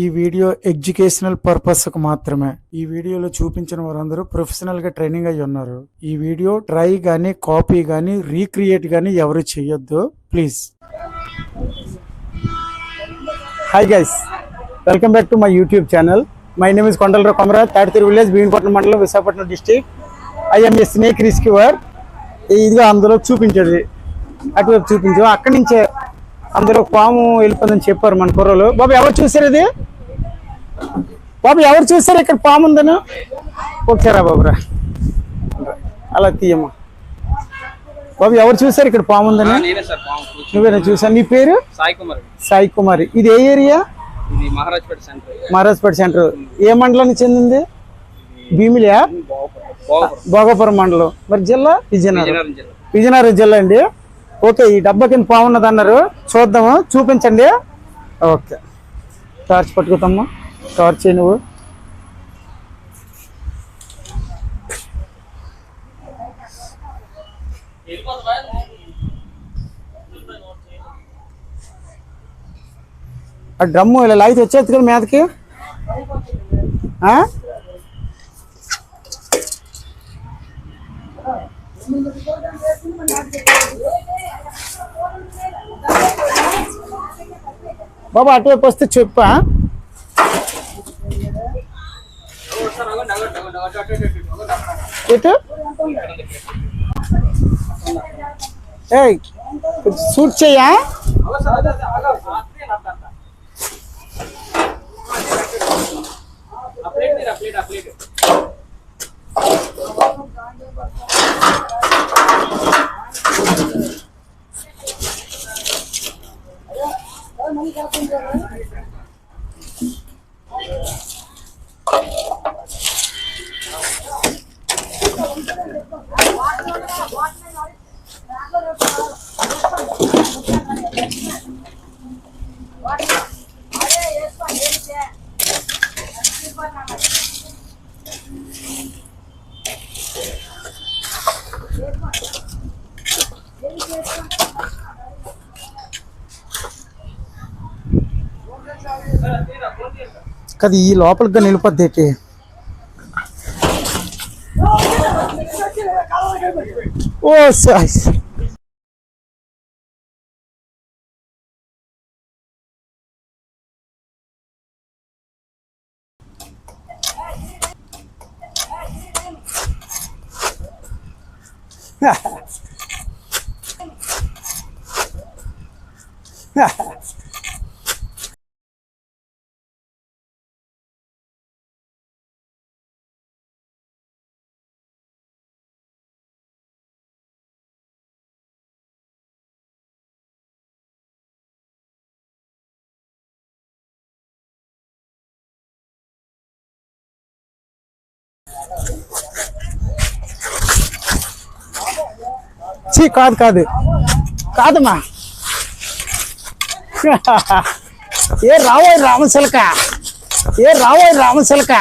ఈ video educational పర్పస్కు మాత్రమే. ఈ వీడియోలో చూపించిన వారందరూ ప్రొఫెషనల్గా ట్రైనింగ్ అయి ఉన్నారు. ఈ వీడియో ట్రై గానీ కాపీ గానీ రీక్రియేట్ గానీ ఎవరు చేయొద్దు. Please. Hi guys welcome back to my YouTube channel my name is Kondalarao Komara Taditeeru village Bheemapatnam మండలం Visakhapatnam district I'm a snake rescuer ఇదిగో అందులో చూపించేది. అటువైపు చూపించు. అక్కడి నుంచే అందులో పాము వెళ్ళిపోయిందని చెప్పారు మన కుర్రలు బాబు ఎవరు చూసారు ఇది? బాబు ఎవరు చూసారు ఇక్కడ పాము ఉందని ఒకసారా బాబురా. అలా తీయమ్మా. బాబు ఎవరు చూసారు ఇక్కడ పాము ఉందని నువ్వేనా చూసాను నీ పేరు? సాయి కుమార్. సాయి కుమారి. ఇది ఏ ఏరియా? మహారాజ్పేట సెంటర్. ఏ మండలానికి చెందింది? భీమిలియా? భోగపురం మండలం. మరి జిల్లా? విజయనగరం. విజయనగరం జిల్లా. అండి. ఓకే ఈ డబ్బా కింద బాగున్నది అన్నారు చూద్దాము చూపించండి. ఓకే. టార్చ్ పట్టుకుతామ్మా టార్చ్ చేయి నువ్వు. ఆ డ్రమ్ము ఇలా లాగితే వచ్చేది కదా మీదకి? బాబా అటువైపు వస్తే చెప్పా ఎటు ఏయ్ కొంచెం సూట్ చెయ్యా కదా ఈ లోపలికి నిలిపొద్ది ఏంటి ఓ సాయ్ చీ కాదు కాదు. కాదమ్మా. ఏ రావోయ్ రామశిలక. ఏ రావోయ్ రామశిలక.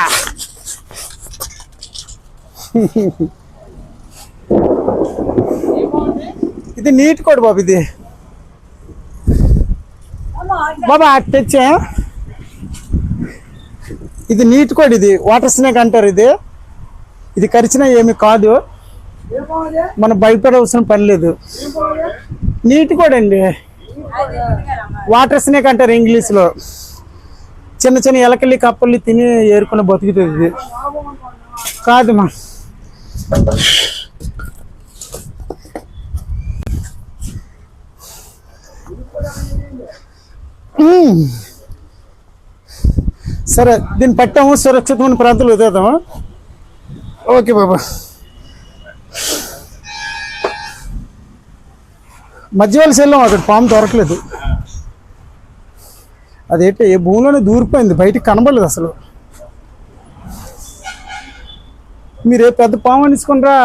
ఇది నీట్ కోడి బాబు ఇది. బాబా తెచ్చా. ఇది నీట్ కోడి ఇది. వాటర్ స్నేక్ అంటారు ఇది. ఇది కరిచినా ఏమి కాదు. మనం భయపడవలసిన పని లేదు. నీట్ కూడా అండి వాటర్ స్నేక్ అంటారు ఇంగ్లీష్లో. చిన్న చిన్న ఎలకల్లి కప్పల్ని తిని ఏరుకుని బతుకుతుంది ఇది. కాదు మా. సరే దీన్ని పట్టాము సురక్షితమైన ప్రాంతంలో వదిలేద్దాము? ఓకే బాబా. మధ్య వలస వెళ్ళాం అక్కడ పాము దొరకలేదు. అదేంటి ఏ భూమిలోనే దూరిపోయింది బయటికి కనబడలేదు అసలు. మీరు ఏ పెద్ద పాము అనేసుకునరా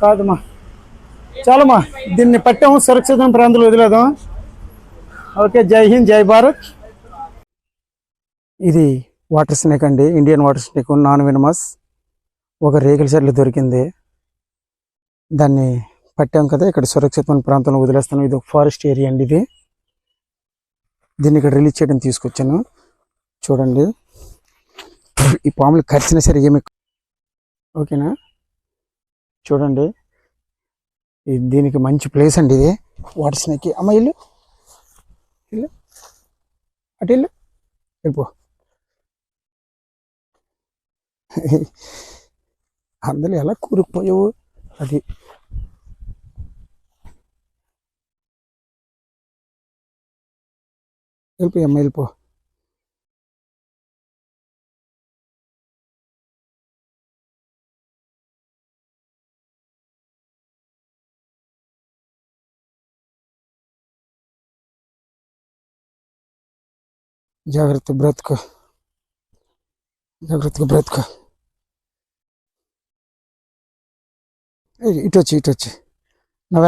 కాదమ్మా. చాలమ్మా దీన్ని పట్టాము సురక్షితమైన ప్రాంతంలో వదిలేదాం ఓకే జై హింద్ జై భారత్. ఇది వాటర్ స్నేక్ అండి Indian water snake non venomous. ఒక రేకుల చెట్లు దొరికింది. దాన్ని పట్టాం కదా ఇక్కడ సురక్షితమైన ప్రాంతంలో వదిలేస్తాను ఇది ఒక ఫారెస్ట్ ఏరియా అండి ఇది. దీన్ని ఇక్కడ రిలీజ్ చేయడం తీసుకొచ్చాను. చూడండి. ఈ పాములు కరిచినా సరే ఏమి ఓకేనా? చూడండి. ఇది దీనికి మంచి ప్లేస్ అండి ఇది. Water snake. అమ్మ ఇల్లు ఇల్లు అటు ఇల్లు వెళ్ళిపో. అందులో ఎలా కూరుకుపోయావు అది వెళ్ళిపోయి అమ్మ వెళ్ళిపో జాగ్రత్త బ్రతుకు జాగ్రత్తగా బ్రతుకు এটা হচ্ছে এটা হচ্ছে। না